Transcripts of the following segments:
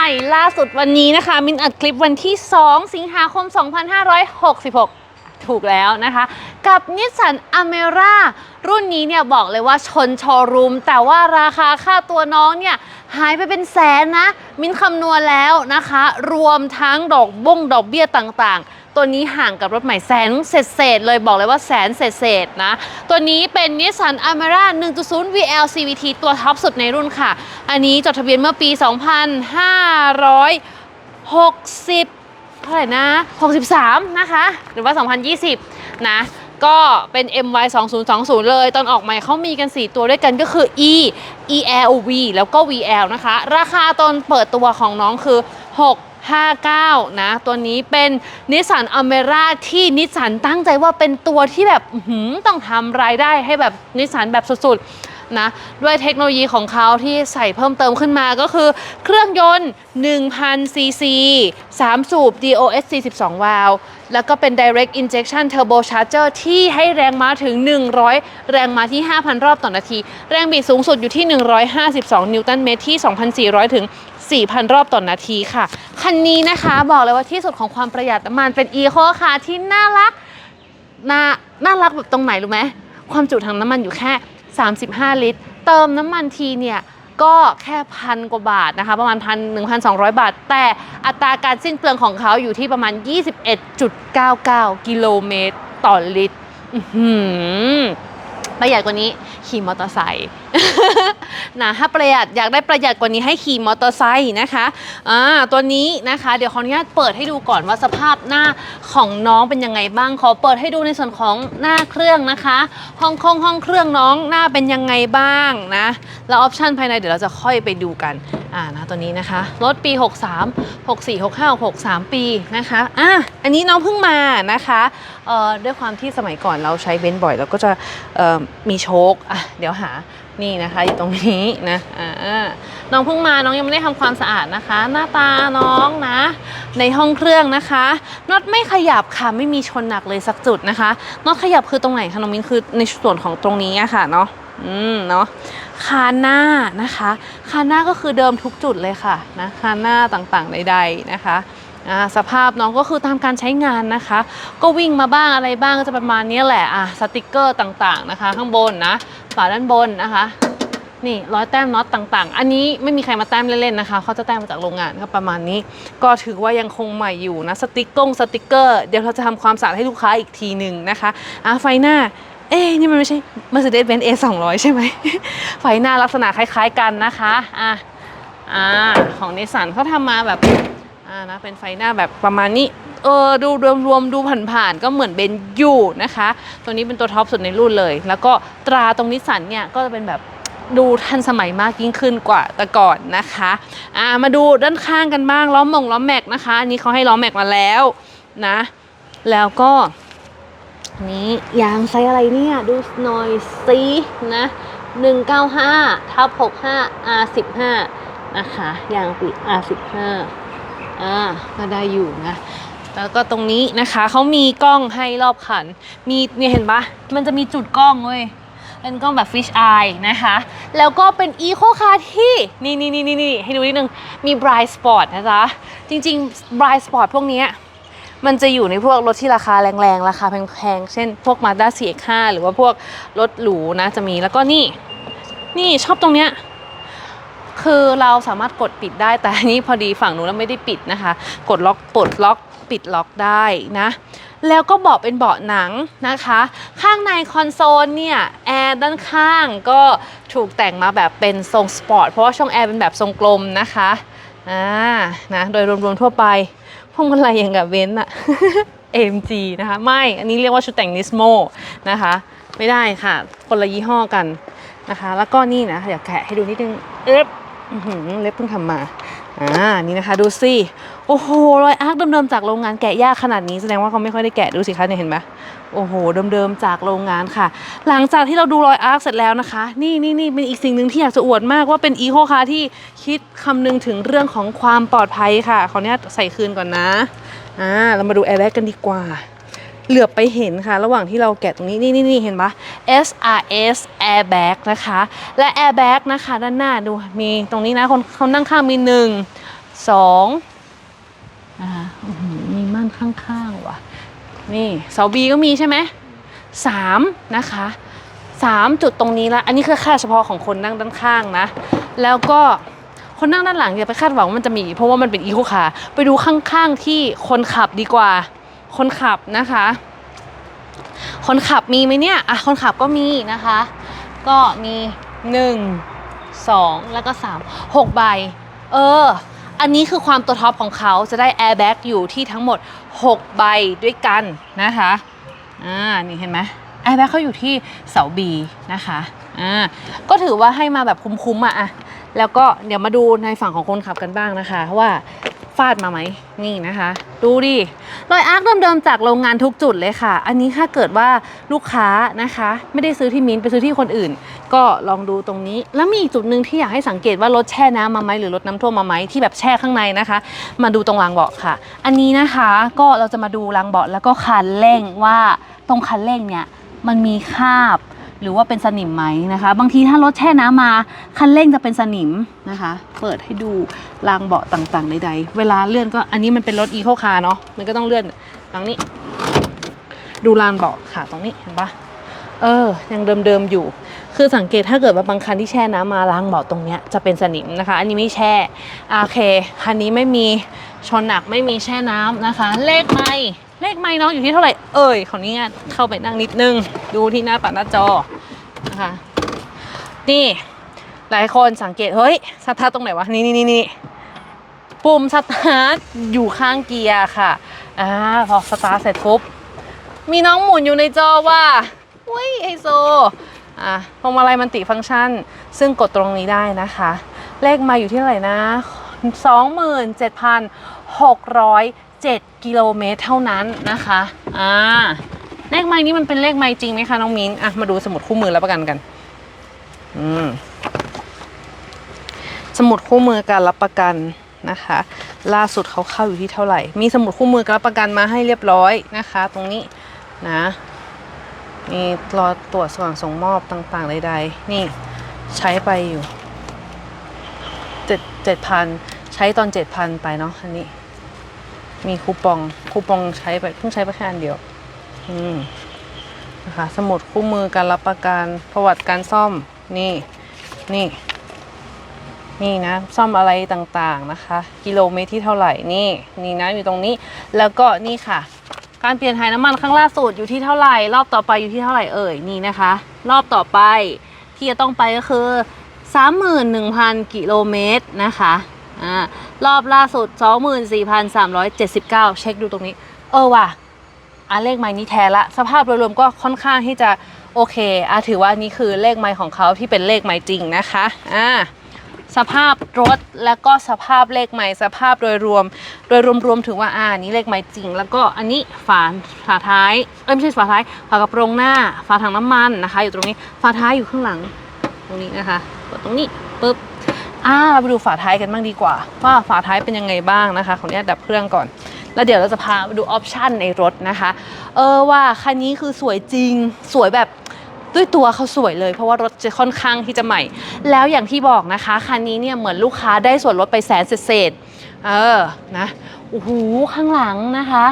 ม่ล่าสุดวันนี้นะคะ มินอัดคลิปวันที่ 2 สิงหาคม 2566 ถูกแล้วนะคะ กับนิสสันอเมร่ารุ่นนี้เนี่ยบอกเลยว่าชนโชว์รูม แต่ว่าราคาค่าตัวน้องเนี่ยหายไปเป็นแสนนะ มินคำนวณแล้วนะคะ รวมทั้งดอกบงดอกเบี้ยต่างๆ ตัวนี้ห่างกับรถใหม่แสนเศษเลยบอกเลยว่าแสนเศษนะ ตัวนี้เป็นนิสสันอเมร่า1.0 VL CVT ตัวท็อปสุดในรุ่นค่ะ อันนี้จดทะเบียนเมื่อปี 2560 เท่าไหร่นะ 63 นะคะ หรือว่า 2020 นะก็เป็น MY 2020เลย ตอนออกใหม่เขามีกัน 4 ตัวด้วยกันก็คือ E EL V แล้วก็ VL นะคะ ราคาตอนเปิดตัวของน้องคือ 6 59 นะ ตัวนี้เป็นนิสสันอเมร่าที่นิสสันตั้งใจว่าเป็นตัวที่แบบต้องทำรายได้ให้แบบนิสสันแบบสุดๆ นะด้วยเทคโนโลยีของเขาที่ใส่เพิ่มเติมขึ้นมาก็คือ เครื่องยนต์1,000ซีซี3สูบ DOS 42 วาล์วแล้วก็เป็น Direct Injection Turbo Charger ที่ให้แรงม้าถึง 100 แรงม้าที่ 5,000 รอบต่อนาที แรงบิดสูงสุดอยู่ที่ 152 นิวตันเมตรที่ 2,400 ถึง 4,000 รอบต่อนาทีค่ะ คันนี้นะคะบอกเลยว่าที่สุดของความประหยัดน้ำมันเป็น Eco ค่ะที่น่ารัก น่าน่ารักแบบตรงไหนรู้ไหมความจุถังน้ำมันอยู่แค่ 35 ลิตร เติมน้ำมันทีเนี่ยก็แค่พันกว่าบาทนะคะ ประมาณพันหนึ่งพันสองร้อยบาท แต่อัตราการสิ้นเปลืองของเขาอยู่ที่ประมาณ 21.99 กิโลเมตรต่อลิตรอื้อหือประหยัดกว่านี้ขี่มอเตอร์ไซค์นะถ้าประหยัดอยากได้ประหยัดกว่านี้ให้ขี่มอเตอร์ไซค์นะคะอ่าตัวนี้นะคะ เดี๋ยวขออนุญาตเปิดให้ดูก่อนว่าสภาพหน้าของน้องเป็นยังไงบ้างขอเปิดให้ดูในส่วนของหน้าเครื่องนะคะ ห้องคงห้องเครื่องน้องหน้าเป็นยังไงบ้างนะแล้วออปชันภายในเดี๋ยวเราจะค่อยไปดูกันอ่านะตัวนี้นะคะรถปี 63 64 65 63 ปีนะคะอะอันนี้น้องเพิ่งมานะคะเอ่อด้วยความที่สมัยก่อนเราใช้เบนซ์บ่อยเราก็จะเอ่อมีโชคอะเดี๋ยวหา นี่นะคะอยู่ตรงนี้นะอ่าน้องเพิ่งมาน้องยังไม่ได้ทำความสะอาดนะคะ หน้าตาน้องนะ ในห้องเครื่องนะคะน็อตไม่ขยับค่ะไม่มีชนหนักเลยสักจุดนะคะน็อตขยับคือตรงไหนคะน้องมินคือในส่วนของตรงนี้อะค่ะเนาะอืมเนาะคานหน้านะคะ คานหน้าก็คือเดิมทุกจุดเลยค่ะนะคานหน้าต่างๆใดๆนะคะ สภาพน้องก็คือตามการใช้งานนะคะ ก็วิ่งมาบ้างอะไรบ้างก็จะประมาณนี้แหละอะสติกเกอร์ต่างๆนะคะ ข้างบนนะฝาด้านบนนะคะ นี่ร้อยแต้มน็อตต่างๆ อันนี้ไม่มีใครมาแต้มเล่นๆนะคะเขาจะแต้มมาจากโรงงานก็ประมาณนี้ ก็ถือว่ายังคงใหม่อยู่นะสติกกงสติกเกอร์เดี๋ยวเราจะทำความสะอาดให้ลูกค้าอีกทีหนึ่งนะคะอะไฟหน้าเอ๊นี่มันไม่ใช่ Mercedes-Benz A 200 ใช่ไหมไฟหน้าลักษณะคล้าย ๆ กันนะคะอะอ่าของนิสสันเขาทำมาแบบ อ่านะเป็นไฟหน้าแบบประมาณนี้เออดูรวมๆดูผ่านๆก็เหมือนเบนยูนะคะ ตัวนี้เป็นตัวท็อปสุดในรุ่นเลย แล้วก็ตราตรงนิสสันเนี่ยก็จะเป็นแบบดูทันสมัยมากยิ่งขึ้นกว่าแต่ก่อนนะคะอ่ามาดูด้านข้างกันบ้างล้อมมงล้อมแม็กนะคะอันนี้เขาให้ล้อมแม็กมาแล้วนะ แล้วก็นี้ยางไซส์อะไรเนี่ยดูหน่อยสินะ195ทับ65 R15 นะคะยางปี R15 อ่าก็ได้อยู่นะแล้วก็ตรงนี้นะคะเขามีกล้องให้รอบคัน มีเนี่ยเห็นปะมันจะมีจุดกล้องเว้ยเป็นกล้องแบบ fish eye นะคะ แล้วก็เป็น eco car ที่ นี่นี่นี่นี่ให้ดูนิดนึง มี bright spot นะจ๊ะ จริงๆ bright spot พวกนี้มันจะอยู่ในพวกรถที่ราคาแรงๆ ราคาแพงๆ เช่นพวก Mazda CX-5 หรือว่าพวกรถหรูนะจะมีแล้วก็นี่ นี่ชอบตรงเนี้ย คือเราสามารถกดปิดได้แต่นี้พอดีฝั่งนู้นเราไม่ได้ปิดนะคะ กดล็อกปลดล็อกปิดล็อกได้นะ แล้วก็เบาะเป็นเบาะหนังนะคะ ข้างในคอนโซลเนี่ยแอร์ด้านข้างก็ถูกแต่งมาแบบเป็นทรงสปอร์ตเพราะว่าช่องแอร์เป็นแบบทรงกลมนะคะอ่านะโดยรวมๆทั่วไปพวงมาลัยอย่างกับเว้นอะ AMG นะคะ ไม่อันนี้เรียกว่าชุดแต่งนิสโมนะคะ ไม่ได้ค่ะ คนละยี่ห้อกันนะคะ แล้วก็นี่นะ เดี๋ยวแกะให้ดูนิดนึงเอ๊บ เล็บเพิ่งทำมา อ่า นี่นะคะ ดูสิ โอ้โห รอยอาร์คเดิมๆจากโรงงานแกะยากขนาดนี้แสดงว่าเขาไม่ค่อยได้แกะดูสิคะเนี่ยเห็นไหมโอ้โห เดิมๆจากโรงงานค่ะ หลังจากที่เราดูรอยอาร์คเสร็จแล้วนะคะ นี่นี่นี่เป็นอีกสิ่งหนึ่งที่อยากจะอวดมากว่าเป็นอีโคคาที่คิดคำนึงถึงเรื่องของความปลอดภัยค่ะขออนุญาตใส่คืนก่อนนะ อ่า เรามาดูแอร์แบ็กกันดีกว่า เหลือไปเห็นค่ะ ระหว่างที่เราแกะตรงนี้นี่นี่นี่เห็นปะ SRS airbag นะคะ และ airbag นะคะ ด้านหน้าดูมีตรงนี้นะคนเขานั่งข้างมีหนึ่งสองนะคะมีม่านข้างๆว่ะ นี่เสาบีก็มีใช่ไหมสามนะคะสามจุดตรงนี้ละอันนี้คือค่าเฉพาะของคนนั่งด้านข้างนะ แล้วก็คนนั่งด้านหลังอย่าไปคาดหวังว่ามันจะมี เพราะว่ามันเป็นอีโคคาร์ไปดูข้างๆที่คนขับดีกว่า คนขับนะคะ คนขับมีไหมเนี่ยอะคนขับก็มีนะคะ ก็มี1 2แล้วก็3 6ใบ เออ อันนี้คือความตัวท็อปของเขาจะได้แอร์แบ็กอยู่ที่ทั้งหมด 6 ใบด้วยกันนะคะอ่านี่เห็นไหมแอร์แบ็กเขาอยู่ที่เสาบีนะคะอ่าก็ถือว่าให้มาแบบคุ้มๆอะอะ แล้วก็เดี๋ยวมาดูในฝั่งของคนขับกันบ้างนะคะว่าฟาดมาไหมนี่นะคะ ดูดิรอยอาร์คเดิมๆจากโรงงานทุกจุดเลยค่ะ อันนี้ถ้าเกิดว่าลูกค้านะคะ ไม่ได้ซื้อที่มินไปซื้อที่คนอื่น ก็ลองดูตรงนี้ แล้วมีอีกจุดหนึ่งที่อยากให้สังเกตว่ารถแช่น้ำมาไหมหรือรถน้ำท่วมมาไหมที่แบบแช่ข้างในนะคะ มาดูตรงรางเบาะค่ะ อันนี้นะคะก็เราจะมาดูรางเบาะแล้วก็คันเร่งว่าตรงคันเร่งเนี่ยมันมีคาบ หรือว่าเป็นสนิมไหมนะคะ บางทีถ้ารถแช่น้ำมาคันเร่งจะเป็นสนิมนะคะ เปิดให้ดูรางเบาะต่างๆใดๆเวลาเลื่อนก็อันนี้มันเป็นรถอีโคคาร์เนาะมันก็ต้องเลื่อนทางนี้ ดูลานเบาะค่ะตรงนี้เห็นปะเออยังเดิมๆอยู่ คือสังเกตถ้าเกิดว่าบางคันที่แช่น้ำมาล้างเบาะตรงเนี้ยจะเป็นสนิมนะคะ อันนี้ไม่แช่อ่าโอเคคันนี้ไม่มีชนหนักไม่มีแช่น้ำนะคะ เลขไม่ เลขไม่น้องอยู่ที่เท่าไหร่เอ่ยขออนุญาตเข้าไปนั่งนิดนึง ดูที่หน้าปัดหน้าจอนะคะนี่หลายคนสังเกต เฮ้ยสตาร์ตรงไหนวะ นี่นี่นี่ปุ่มสตาร์ทอยู่ข้างเกียร์ค่ะอ่าพอสตาร์ทเสร็จปุ๊บมีน้องหมุนอยู่ในจอว่าอุ้ยไฮโซอะพวงมาลัยมันติฟังก์ชัน ซึ่งกดตรงนี้ได้นะคะ เลขมาอยู่ที่เท่าไหร่นะ 7 กิโลเมตรเท่านั้นนะคะอ่าเลขไม้นี้มันเป็นเลขไม้จริงไหมคะน้องมิ้นอะมาดูสมุดคู่มือรับประกันกันอืมสมุดคู่มือการรับประกันนะคะ ล่าสุดเขาเข้าอยู่ที่เท่าไหร่ มีสมุดคู่มือการรับประกันมาให้เรียบร้อยนะคะ ตรงนี้นะมีรอตรวจส่วนส่งมอบต่างๆใดๆนี่ใช้ไปอยู่เจ็ดเจ็ดพันใช้ตอนเจ็ดพันไปเนาะอันนี้ มีคูปองคูปองใช้ไปเพิ่งใช้ไปแค่อันเดียว อืมนะคะสมุดคู่มือการรับประกันประวัติการซ่อมนี่นี่ นี่นะ ซ่อมอะไรต่างๆนะคะ กิโลเมตรที่เท่าไหร่นี่นี่นะอยู่ตรงนี้ แล้วก็นี่ค่ะ การเปลี่ยนถ่ายน้ำมันครั้งล่าสุดอยู่ที่เท่าไหร่ รอบต่อไปอยู่ที่เท่าไหร่เอ่ยนี่นะคะ รอบต่อไปที่จะต้องไปก็คือ 31,000 กิโลเมตรนะคะ อ่ารอบล่าสุด 24,379 เช็คดูตรงนี้ เออว่ะอะเลขไม้นี้แท้ละ สภาพโดยรวมก็ค่อนข้างที่จะโอเคอะถือว่านี่คือเลขไม้ของเขาที่เป็นเลขไม้จริงนะคะอ่าสภาพรถแล้วก็สภาพเลขใหม่สภาพโดยรวม โดยรวมๆถือว่าอ่านี้เลขใหม่จริง แล้วก็อันนี้ฝาฝาท้ายเอ้ยไม่ใช่ฝาท้ายฝากระโปรงหน้า ฝาถังน้ำมันนะคะ อยู่ตรงนี้ฝาท้ายอยู่ข้างหลัง ตรงนี้นะคะกดตรงนี้ปุ๊บ อ่าเราไปดูฝาท้ายกันบ้างดีกว่า ว่าฝาท้ายเป็นยังไงบ้างนะคะขออนุญาตดับเครื่องก่อน แล้วเดี๋ยวเราจะพาไปดูออปชันในรถนะคะ เออว่าคันนี้คือสวยจริงสวยแบบด้วยตัวเขาสวยเลยเพราะว่ารถจะค่อนข้างที่จะใหม่ แล้วอย่างที่บอกนะคะคันนี้เนี่ยเหมือนลูกค้าได้ส่วนลดไปแสนเศษเออนะโอ้โหข้างหลังนะคะ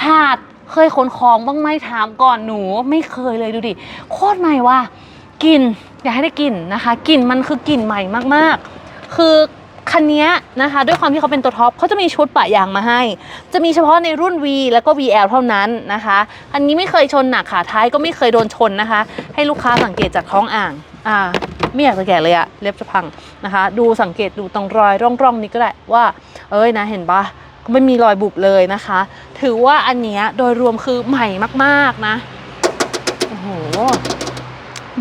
ถาดเคยขนของบ้างไหมถามก่อนหนูไม่เคยเลยดูดิโคตรใหม่ว่ะกลิ่นอยากให้ได้กลิ่นนะคะกลิ่นมันคือกลิ่นใหม่มากๆ คือคันนี้นะคะด้วยความที่เขาเป็นตัวท็อปเขาจะมีชุดปะยางมาให้ จะมีเฉพาะในรุ่น V แล้วก็ VL เท่านั้นนะคะอันนี้ไม่เคยชนหนักขาท้ายก็ไม่เคยโดนชนนะคะ ให้ลูกค้าสังเกตจากท้องอ่างอ่าไม่อยากจะแกะเลยอะเล็บจะพังนะคะ ดูสังเกตดูตรงรอยร่องๆนี้ก็ได้ว่า เอ้ยนะเห็นปะไม่มีรอยบุบเลยนะคะ ถือว่าอันเนี้ยโดยรวมคือใหม่มากๆนะโอ้โห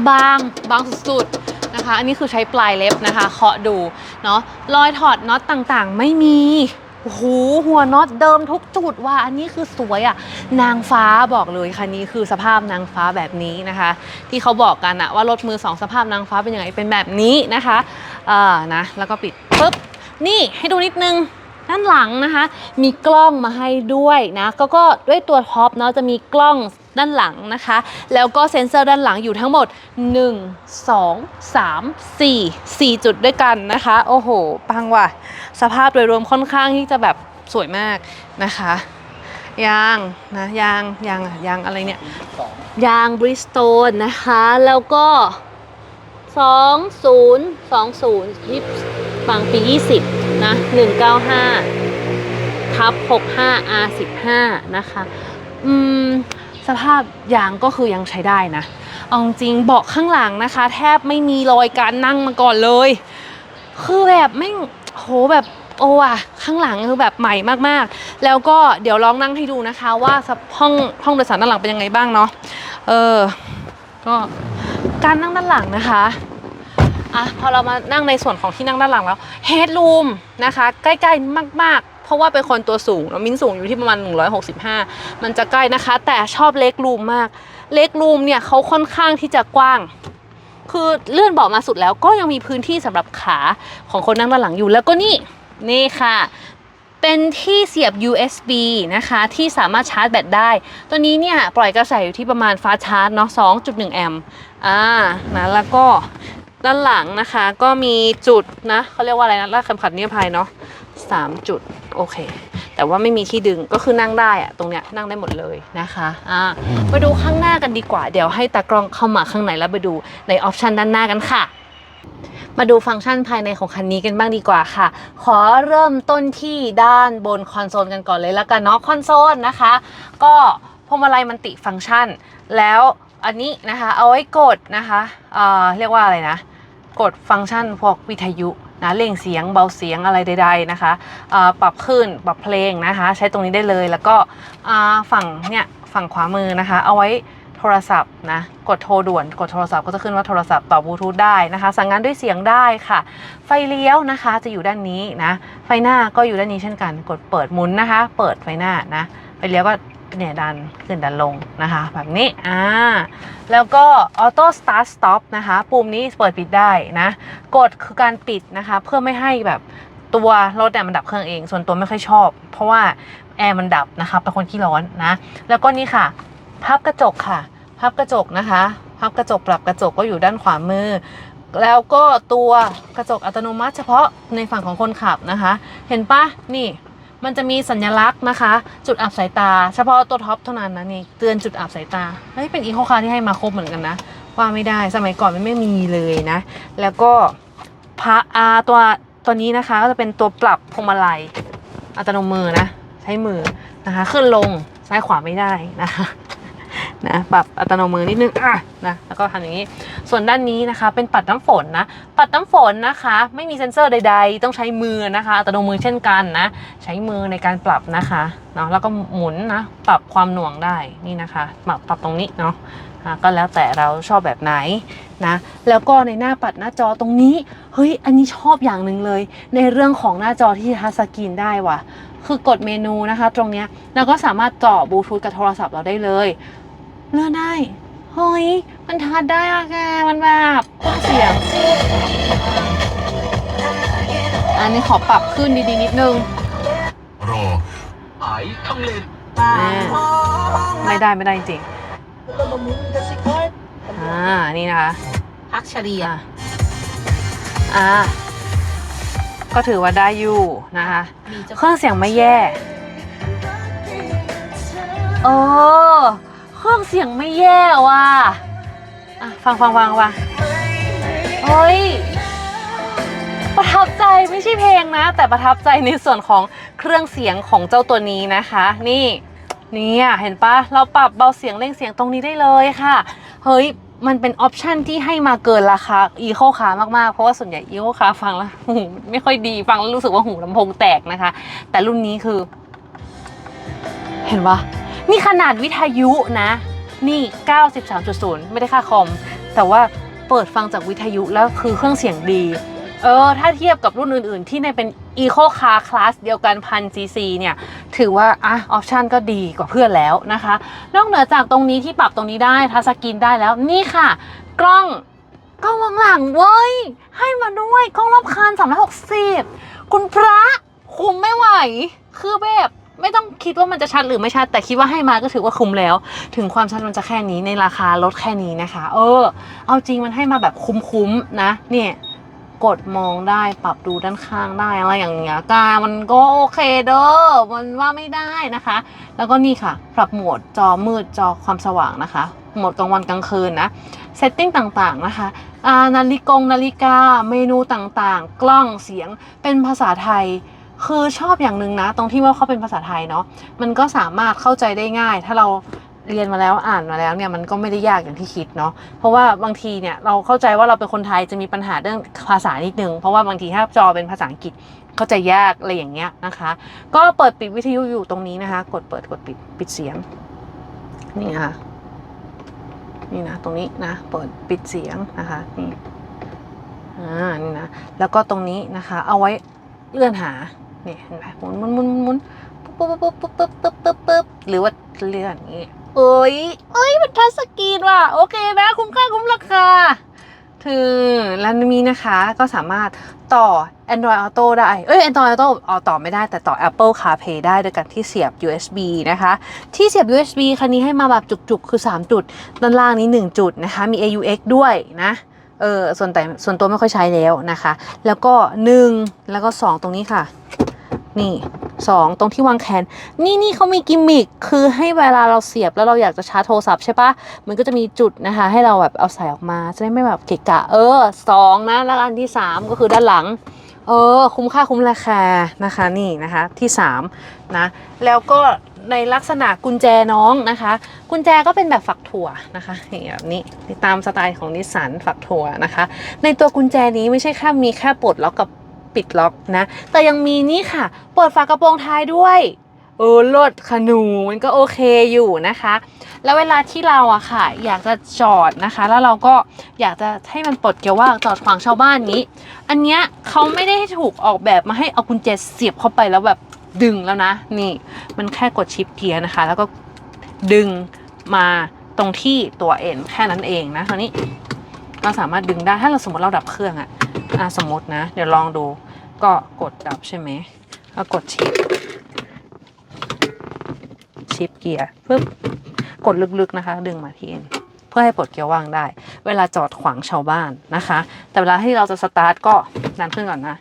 บางบางสุดๆ นะคะ อันนี้คือใช้ปลายเล็บนะคะ เคาะดูเนาะรอยถอดน็อตต่างๆ ไม่มีโอ้โหหัวน็อตเดิมทุกจุดว่าอันนี้คือสวยอะ่ะนางฟ้าบอกเลยคันนี้คือสภาพนางฟ้าแบบนี้นะคะ ที่เขาบอกกันอะว่ารถมือสองสภาพนางฟ้าเป็นยังไงเป็นแบบนี้นะคะเอ่านะแล้วก็ปิดปุ๊บนี่ให้ดูนิดนึงด้านหลังนะคะ มีกล้องมาให้ด้วยนะก็ก็ด้วยตัวท็อปเนาะจะมีกล้อง ด้านหลังนะคะ แล้วก็เซ็นเซอร์ด้านหลังอยู่ทั้งหมด 1 2 3 4 4 จุดด้วยกันนะคะ โอ้โห ปังว่ะ สภาพโดยรวมค่อนข้างที่จะแบบสวยมากนะคะยางนะยางยางอะยางอะไรเนี่ยยางบริสโตนนะคะ แล้วก็ 20 20ยี่ปังปี 20 นะ 195ทับ 65 R15 นะคะ อืม สภาพยางก็คือยังใช้ได้นะเอาจริงเบาะข้างหลังนะคะ แทบไม่มีรอยการนั่งมาก่อนเลย คือแบบไม่โหแบบโอ้อะข้างหลังคือแบบใหม่มากๆ แล้วก็เดี๋ยวลองนั่งให้ดูนะคะ ว่าสภห้องห้องโดยสารด้านหลังเป็นยังไงบ้างเนาะเออก็การนั่งด้านหลังนะคะอะพอเรามานั่งในส่วนของที่นั่งด้านหลังแล้วเฮดรูมนะคะ ใกล้ๆมาก ๆ ราะว่าเป็นคนตัวสูงแล้วมิ้นสูงอยู่ที่ประมาณ 165 มันจะใกล้นะคะ แต่ชอบเล็กรูมมาก เล็กรูมเนี่ยเขาค่อนข้างที่จะกว้าง คือเลื่อนเบาะมาสุดแล้วก็ยังมีพื้นที่สำหรับขาของคนนั่งด้านหลังอยู่แล้วก็นี่นี่ค่ะเป็นที่เสียบ USB นะคะ ที่สามารถชาร์จแบตได้ ตัวนี้เนี่ย ปล่อยกระแสอยู่ที่ประมาณฟ้าชาร์จเนาะ 2.1 แอมป์อ่านะแล้วก็ด้านหลังนะคะ ก็มีจุดนะเขาเรียกว่าอะไรนะลากเข็มขัดนิรภัยเนาะ3จุด โอเค แต่ว่าไม่มีที่ดึงก็คือนั่งได้อะตรงเนี้ยนั่งได้หมดเลยนะคะอ่ามาดูข้างหน้ากันดีกว่า เดี๋ยวให้ตากล้องเข้ามาข้างในแล้วไปดูในออปชันด้านหน้ากันค่ะมาดูฟังก์ชันภายในของคันนี้กันบ้างดีกว่าค่ะ ขอเริ่มต้นที่ด้านบนคอนโซลกันก่อนเลยแล้วกันเนาะคอนโซลนะคะ ก็พวงมาลัยมันติฟังก์ชัน แล้วอันนี้นะคะเอาไว้กดนะคะเอ่อเรียกว่าอะไรนะ กดฟังก์ชันพวกวิทยุนะเร่งเสียงเบาเสียงอะไรใด ๆนะคะปรับขึ้นปรับเพลงนะคะ ใช้ตรงนี้ได้เลยแล้วก็ฝั่งเนี่ยฝั่งขวามือนะคะ เอาไว้โทรศัพท์นะกดโทรด่วนกดโทรศัพท์ก็จะขึ้นว่าโทรศัพท์ต่อบลูทูธได้นะคะ สั่งงานด้วยเสียงได้ค่ะ ไฟเลี้ยวนะคะจะอยู่ด้านนี้นะ ไฟหน้าก็อยู่ด้านนี้เช่นกัน กดเปิดหมุนนะคะ เปิดไฟหน้านะไฟเลี้ยวก็ เนี่ยดันขึ้นดันลงนะคะแบบนี้อ่าแล้วก็ออโต้สตาร์ทสต็อปนะคะปุ่มนี้เปิดปิดได้นะกดคือการปิดนะคะเพื่อไม่ให้แบบตัวรถเนี่ยมันดับเครื่องเอง ส่วนตัวไม่ค่อยชอบ เพราะว่าแอร์มันดับนะคะเป็นคนขี้ร้อนนะ แล้วก็นี่ค่ะ พับกระจกค่ะ พับกระจกนะคะ พับกระจกปรับกระจกก็อยู่ด้านขวามือ แล้วก็ตัวกระจกอัตโนมัติเฉพาะในฝั่งของคนขับนะคะ เห็นปะนี่ มันจะมีสัญลักษณ์นะคะ จุดอับสายตา เฉพาะตัวท็อปเท่านั้นนะนี่เตือนจุดอับสายตาเฮ้ยเป็นอีโคคาร์ที่ให้มาครบเหมือนกันนะว่าไม่ได้สมัยก่อนมันไม่มีเลยนะ แล้วก็พระอาตัวตัวนี้นะคะก็จะเป็นตัวปรับพวงมาลัยอัตโนมือนะ ใช้มือนะคะ ขึ้นลงซ้ายขวาไม่ได้นะคะ นะปรับอัตโนมือนิดนึงอะนะแล้วก็ทำอย่างนี้ ส่วนด้านนี้นะคะ เป็นปัดน้ำฝนนะปัดน้ำฝนนะคะ ไม่มีเซ็นเซอร์ใด ๆ ต้องใช้มือนะคะอัตโนมือเช่นกันนะ ใช้มือในการปรับนะคะเนาะแล้วก็หมุนนะปรับความหน่วงได้นี่นะคะปรับปรับตรงนี้เนาะะก็แล้วแต่เราชอบแบบไหนนะแล้วก็ในหน้าปัดหน้าจอตรงนี้เฮ้ยอันนี้ชอบอย่างหนึ่งเลย ในเรื่องของหน้าจอที่ทัชสกรีนได้ว่ะคือกดเมนูนะคะ ตรงนี้ยแล้วก็สามารถต่อบลูทูธกับโทรศัพท์เราได้เลย เลื่อนได้ เฮ้ย มันทัดได้อะแก มันแบบเครื่องเสียง อันนี้ขอปรับขึ้นดีๆนิดนึงรอหายทำเลนอ่าไม่ได้ไม่ได้จริงๆอ่า นี่นะคะ พักเฉลี่ยอ่าอ่าก็ถือว่าได้อยู่นะคะมีเจ้าเครื่องเสียงไม่แย่ เออ เครื่องเสียงไม่แย่ว่ะอะฟังฟังฟังฟังเฮ้ย ประทับใจไม่ใช่เพลงนะ แต่ประทับใจในส่วนของเครื่องเสียงของเจ้าตัวนี้นะคะ นี่นี่อะเห็นปะเราปรับเบาเสียงเร่งเสียงตรงนี้ได้เลยค่ะ เฮ้ย มันเป็นออปชันที่ให้มาเกินราคาอีโคคามากๆ เพราะว่าส่วนใหญ่อีโคคาฟังแล้วหูไม่ค่อยดีฟังแล้วรู้สึกว่าหูลำโพงแตกนะคะ แต่รุ่นนี้คือ เห็นปะ นี่ขนาดวิทยุนะ นี่ 93.0 ไม่ได้ค่าคอม แต่ว่าเปิดฟังจากวิทยุแล้วคือเครื่องเสียงดี เออ ถ้าเทียบกับรุ่นอื่น ๆ ที่ในเป็น Eco Car Class เดียวกันพันซีซีเนี่ย ถือว่า อะ ออปชันก็ดีกว่าเพื่อนแล้วนะคะ นอกเหนือจากตรงนี้ที่ปรับตรงนี้ได้ทัชสกรีนได้แล้วนี่ค่ะ กล้องกล้องวางหลังเว้ย ให้มาด้วยกล้องรอบคัน360 คุณพระคุมไม่ไหว คือแบบ ไม่ต้องคิดว่ามันจะชัดหรือไม่ชัด แต่คิดว่าให้มาก็ถือว่าคุ้มแล้ว ถึงความชัดมันจะแค่นี้ในราคาลดแค่นี้นะคะ เออ เอาจริงมันให้มาแบบคุ้มๆนะเนี่ยกดมองได้ปรับดูด้านข้างได้อะไรอย่างเงี้ยกามันก็โอเคเด้อมันว่าไม่ได้นะคะ แล้วก็นี่ค่ะ ปรับโหมดจอมืดจอความสว่างนะคะ โหมดกลางวันกลางคืนนะเซตติ้งต่างๆนะคะานาฬิกงนาฬิกาเมนูต่างๆ กล้องเสียงเป็นภาษาไทย คือชอบอย่างหนึ่งนะ ตรงที่ว่าเขาเป็นภาษาไทยเนาะมันก็สามารถเข้าใจได้ง่าย ถ้าเราเรียนมาแล้วอ่านมาแล้วเนี่ยมันก็ไม่ได้ยากอย่างที่คิดเนาะเพราะว่าบางทีเนี่ยเราเข้าใจว่าเราเป็นคนไทยจะมีปัญหาเรื่องภาษานิดนึง เพราะว่าบางทีถ้าจอเป็นภาษาอังกฤษเข้าใจยากอะไรอย่างเงี้ยนะคะ ก็เปิดปิดวิทยุอยู่ตรงนี้นะคะ กดเปิดกดปิดปิดเสียงนี่ค่ะนี่นะตรงนี้นะเปิดปิดเสียงนะคะนี่อ่านี่นะแล้วก็ตรงนี้นะคะ เอาไว้เลื่อนหา นี่เห็นไหมหมุนหมุนหมุนหมุนปุ๊บปุ๊บปุ๊บปุ๊บปุ๊บปุ๊บปุ๊บปุ๊บหรือว่าเลื่อนอย่างนี้เอ้ยเอ้ยมันทัชสกรีนว่ะโอเคนะคุ้มค่าคุ้มราคาถึงแล้วมีนะคะก็สามารถต่อ Android Auto ได้ เอ้ย Android Auto เอาต่อไม่ได้แต่ต่อ Apple CarPlay ได้โดยการที่เสียบ USB นะคะ ที่เสียบ USB คันนี้ให้มาแบบจุกๆ คือ 3 จุด ด้านล่างนี้ 1 จุดนะคะ มี AUX ด้วยนะ เออ ส่วนแต่ส่วนตัวไม่ค่อยใช้แล้วนะคะ แล้วก็ 1 แล้วก็ 2 ตรงนี้ค่ะ นี่2ตรงที่วางแขน นี่นี่เขามีกิมมิคคือให้เวลาเราเสียบแล้วเราอยากจะชาร์จโทรศัพท์ใช่ปะมันก็จะมีจุดนะคะ ให้เราแบบเอาใส่ออกมา จะได้ไม่แบบเกะกะ เออสองนะแล้วอันที่3ก็คือด้านหลัง เออ คุ้มค่าคุ้มราคานะคะนี่นะคะที่3นะแล้วก็ในลักษณะกุญแจน้องนะคะ กุญแจก็เป็นแบบฝักถั่วนะคะแบบนี้ตามสไตล์ของนิสสันฝักถั่วนะคะ ในตัวกุญแจนี้ไม่ใช่แค่มีแค่ปลดล็อกกับ ปิดล็อกนะ แต่ยังมีนี่ค่ะ เปิดฝากระโปรงท้ายด้วยเออลดขนูมันก็โอเคอยู่นะคะ แล้วเวลาที่เราอะค่ะ อยากจะจอดนะคะ แล้วเราก็อยากจะให้มันปลดเกียร์ว่างจอดขวางชาวบ้านนี้ อันเนี้ยเขาไม่ได้ถูกออกแบบมาให้เอากุญแจเสียบเข้าไปแล้วแบบดึงแล้วนะ นี่มันแค่กดชิปเกียร์นะคะ แล้วก็ดึงมาตรงที่ตัวเอ็นแค่นั้นเองนะคราวนี้ เราสามารถดึงได้ถ้าเราสมมติเราดับเครื่องอะอะสมมตินะ เดี๋ยวลองดูก็กดดับใช่ไหมก็กดชิปชิปเกียร์ปึ๊บกดลึกๆนะคะ ดึงมาทีเอ็นเพื่อให้ปลดเกียร์ว่างได้ เวลาจอดขวางชาวบ้านนะคะ แต่เวลาที่เราจะสตาร์ทก็ดันขึ้นก่อนนะ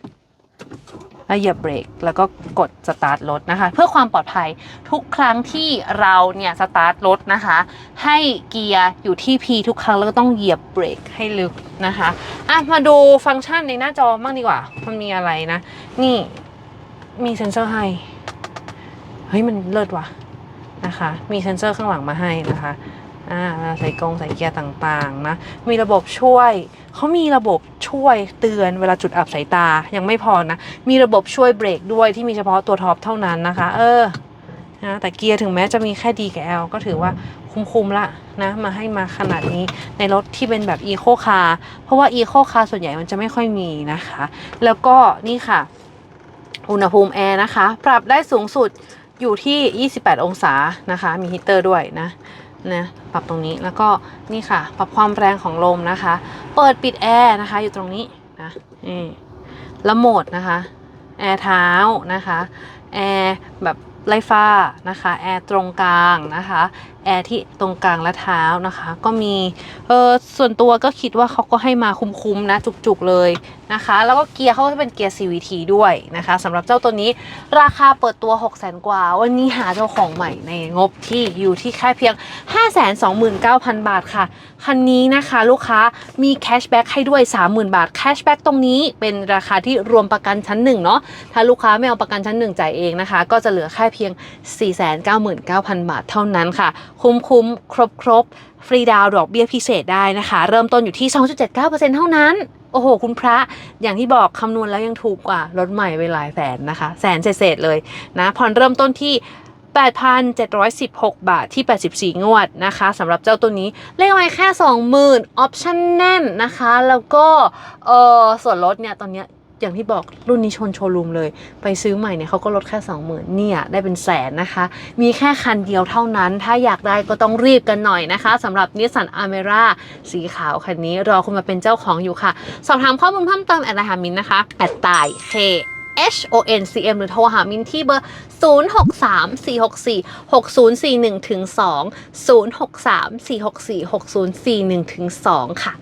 แล้วเหยียบเบรกแล้วก็กดสตาร์ทรถนะคะ เพื่อความปลอดภัยทุกครั้งที่เราเนี่ยสตาร์ทรถนะคะ ให้เกียร์อยู่ที่ P ทุกครั้งแล้วก็ต้องเหยียบเบรกให้ลึกนะคะอะมาดูฟังก์ชันในหน้าจอบ้างดีกว่า มันมีอะไรนะ นี่มีเซ็นเซอร์ให้เฮ้ยมันเลิศว่ะนะคะ มีเซ็นเซอร์ข้างหลังมาให้นะคะอ่าใส่กรงใส่เกียร์ต่างๆนะ มีระบบช่วย เขามีระบบช่วยเตือนเวลาจุดอับสายตายังไม่พอนะ มีระบบช่วยเบรกด้วยที่มีเฉพาะตัวท็อปเท่านั้นนะคะ เออนะแต่เกียร์ถึงแม้จะมีแค่ D กับ L ก็ถือว่าคุ้มๆละนะมาให้มาขนาดนี้ในรถที่เป็นแบบ Eco Car เพราะว่า Eco Car ส่วนใหญ่มันจะไม่ค่อยมีนะคะ แล้วก็นี่ค่ะ อุณหภูมิแอร์นะคะ ปรับได้สูงสุดอยู่ที่ 28 องศานะคะ มีฮีเตอร์ด้วยนะ นะปรับตรงนี้แล้วก็นี่ค่ะ ปรับความแรงของลมนะคะ เปิดปิดแอร์นะคะ อยู่ตรงนี้นะนี่แล้วโหมดนะคะแอร์เท้านะคะแอร์แบบไล่ฟ้านะคะแอร์ตรงกลางนะคะแอร์ที่ตรงกลางและเท้านะคะ ก็มีเออส่วนตัวก็คิดว่าเขาก็ให้มาคุ้มๆนะจุกๆเลยนะคะ แล้วก็เกียร์เขาก็จะเป็นเกียร์ CVT ด้วยนะคะสำหรับเจ้าตัวนี้ราคาเปิดตัว 6 0 0 0 0 กว่า วันนี้หาเจ้าของใหม่ในงบที่อยู่ที่แค่เพียง 529,000 บาทค่ะ คันนี้นะคะลูกค้ามีแคชแบ็กให้ด้วย 30,000 บาทแคชแบ็กตรงนี้เป็นราคาที่รวมประกันชั้นหนึ่งเนาะถ้าลูกค้าไม่เอาประกันชั้นหนึ่งจ่ายเองนะคะ ก็จะเหลือแค่เพียง 499,000 บาทเท่านั้นค่ะคุ้มคุ้มครบครบฟรีดาวดอกเบี้ยพิเศษได้นะคะ เริ่มต้นอยู่ที่ 2.79%เท่านั้น โอ้โห คุณพระอย่างที่บอกคำนวณแล้วยังถูกกว่ารถใหม่ไปหลายแสนนะคะ แสนเศษเลยนะผ่อนเริ่มต้นที่ 8,716 บาทที่ 84 งวดนะคะสำหรับเจ้าตัวนี้เลขไว้แค่ 20,000ออปชั่นแน่นนะคะ แล้วก็เออส่วนลดเนี่ยตอนเนี้ย อย่างที่บอกรุ่นนี้ชนโชว์รูมเลย ไปซื้อใหม่เนี่ยเขาก็ลดแค่ 20,000เนี่ยได้เป็นแสนนะคะ มีแค่คันเดียวเท่านั้น ถ้าอยากได้ก็ต้องรีบกันหน่อยนะคะสำหรับนิสสันอเมร่าสีขาวคันนี้รอคุณมาเป็นเจ้าของอยู่ค่ะ สอบถามข้อมูลเพิ่มเติมแอดไลน์หามินนะคะแอดตาย K H O N C M หรือโทรหามินที่เบอร์ 0634646041ถึง2 0634646041ถึง2ค่ะ